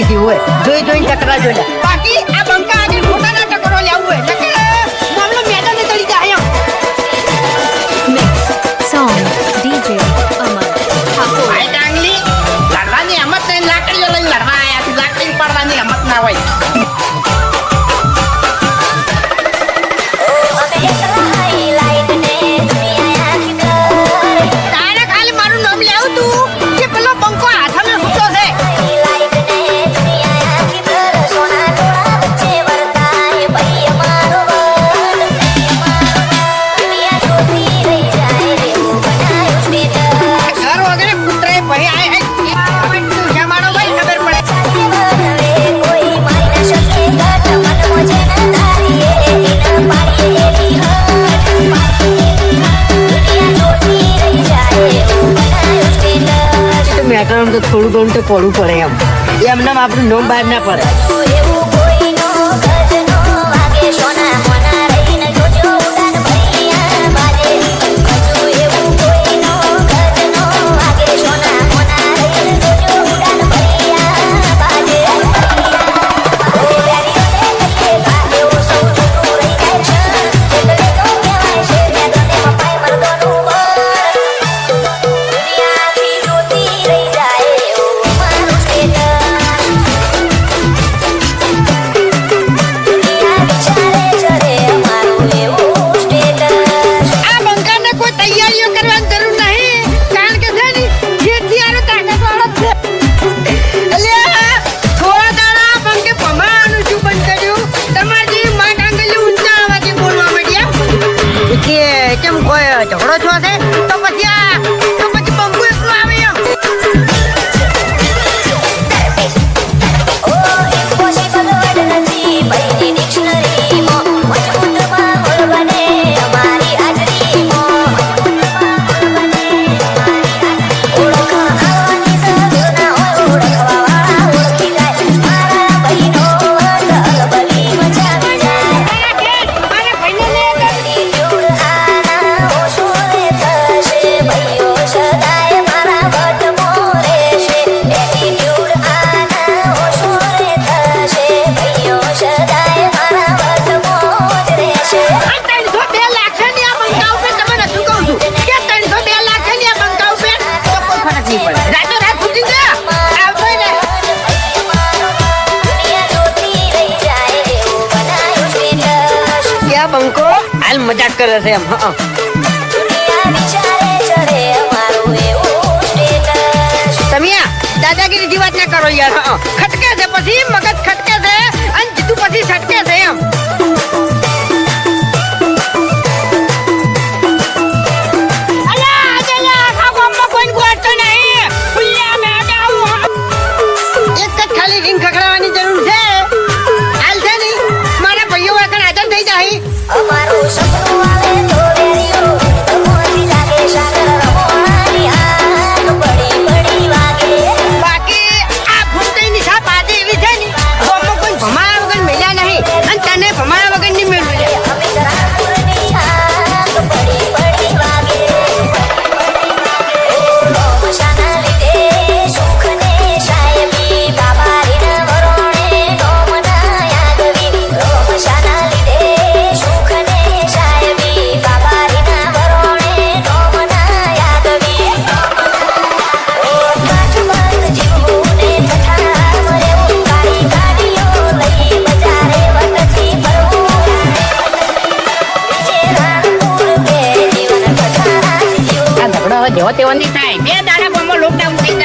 થઈ ગયું હોય. જોઈ ચકરા જોઈ થોડું ઘણું તો પડવું પડે એમ. એમને આપણું નોમ બહાર ના પડે. કે કેમ કોઈ ઝઘડો છો છે? आया अब हमको मज़ाक कर रहे थे हम हाँ, हाँ। समिया, दादागिरी की बात ना करो यार हाँ।, हाँ। खटके से पसी मगज खटके से, अंत पसी छटके से हम અમારું સપનું એવો તેવો નહીં થાય. બે દાડા ગામમાં લોકડાઉન થઈ